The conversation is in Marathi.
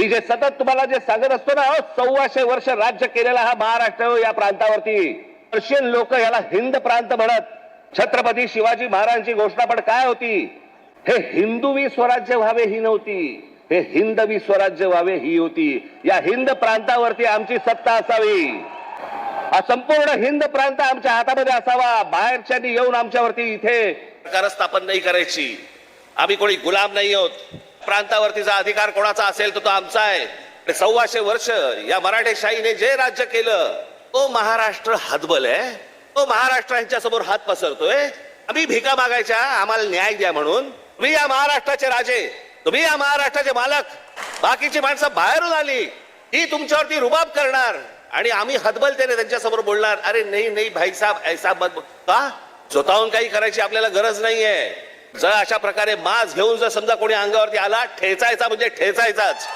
मी जे सतत तुम्हाला जे सांगत असतो ना सव्वाशे वर्ष राज्य केलेला हा महाराष्ट्र या प्रांतावरती. पर्शियन लोक याला हिंद प्रांत म्हणत छत्रपती शिवाजी महाराजांची घोषणा पण काय होती? हे हिंदूवी स्वराज्य व्हावे ही नव्हती. हे हिंदवी स्वराज्य व्हावे ही होती. या हिंद प्रांतावरती आमची सत्ता असावी. हा संपूर्ण हिंद प्रांत आमच्या हातामध्ये असावा. बाहेरच्यांनी येऊन आमच्यावरती इथे सरकार स्थापन नाही करायची. आम्ही कोणी गुलाम नाही आहोत. प्रांतावरतीचा अधिकार कोणाचा असेल तर तो आमचा आहे. आणि सव्वाशे वर्ष या मराठेशाहीने जे राज्य केलं तो महाराष्ट्र हातबल आहे. तो महाराष्ट्र यांच्या समोर हात पसरतोय. आम्ही भिका मागायच्या आम्हाला न्याय द्या म्हणून. तुम्ही या महाराष्ट्राचे राजे. तुम्ही या महाराष्ट्राचे मालक. बाकीची माणसं बाहेरून आली. ही तुमच्यावरती रुबाब करणार. आणि आम्ही हतबलतेने त्यांच्यासमोर बोलणार अरे नाही नाही भाई साहेब ऐसा मत का? स्वतःहून काही करायची आपल्याला गरज नाहीये. जर अशा प्रकारे मास घेऊन जर समजा कोणी अंगावरती आला ठेचायचा म्हणजे ठेचायचाच.